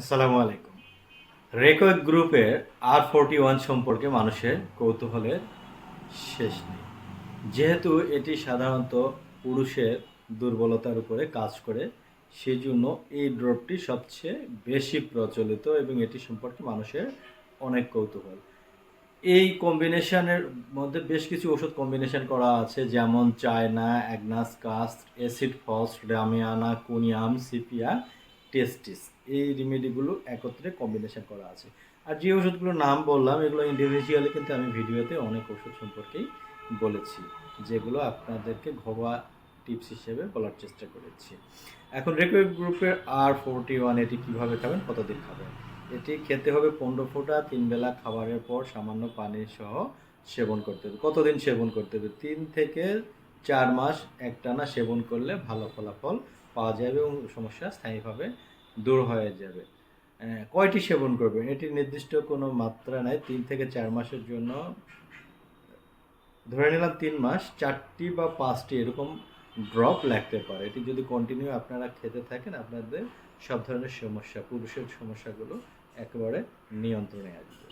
আসসালামু আলাইকুম। রেকর্ড গ্রুপের আর ফোরটি ওয়ান সম্পর্কে মানুষের কৌতূহলের শেষ নেই। যেহেতু এটি সাধারণত পুরুষের দুর্বলতার উপরে কাজ করে, সেজন্য এই ড্রপটি সবচেয়ে বেশি প্রচলিত এবং এটি সম্পর্কে মানুষের অনেক কৌতূহল। এই কম্বিনেশনের মধ্যে বেশ কিছু ওষুধ কম্বিনেশন করা আছে, যেমন China, agnus castus acid phos damiana, conium, sepia testis এই রেমেডিগুলো একত্রে কম্বিনেশন করা আছে। আর যে ওষুধগুলোর নাম বললাম, এগুলো ইন্ডিভিজুয়ালি কিন্তু আমি ভিডিওতে অনেক ওষুধ সম্পর্কেই বলেছি, যেগুলো আপনাদেরকে ঘরোয়া টিপস হিসেবে বলার চেষ্টা করেছি। এখন রেকর্ড গ্রুপের আর ফোরটি ওয়ান এটি কীভাবে খাবেন, কতদিন খাবেন? এটি খেতে হবে পনেরো ফোঁটা, তিন বেলা খাবারের পর সামান্য পানি সহ সেবন করতে হবে। কতদিন সেবন করতে হবে? তিন থেকে চার মাস একটানা সেবন করলে ভালো ফলাফল পাওয়া যাবে এবং সমস্যা স্থায়ীভাবে দূর হয়ে যাবে। কয়টি সেবন করবেন? এটি নির্দিষ্ট কোনো মাত্রা নাই, তিন থেকে চার মাসের জন্য। ধরে নিলাম তিন মাস, চারটি বা পাঁচটি এরকম ড্রপ লাগতে পারে। এটি যদি কন্টিনিউ আপনারা খেতে থাকেন, আপনাদের সব ধরনের সমস্যা, পুরুষের সমস্যাগুলো একেবারে নিয়ন্ত্রণে আসবে।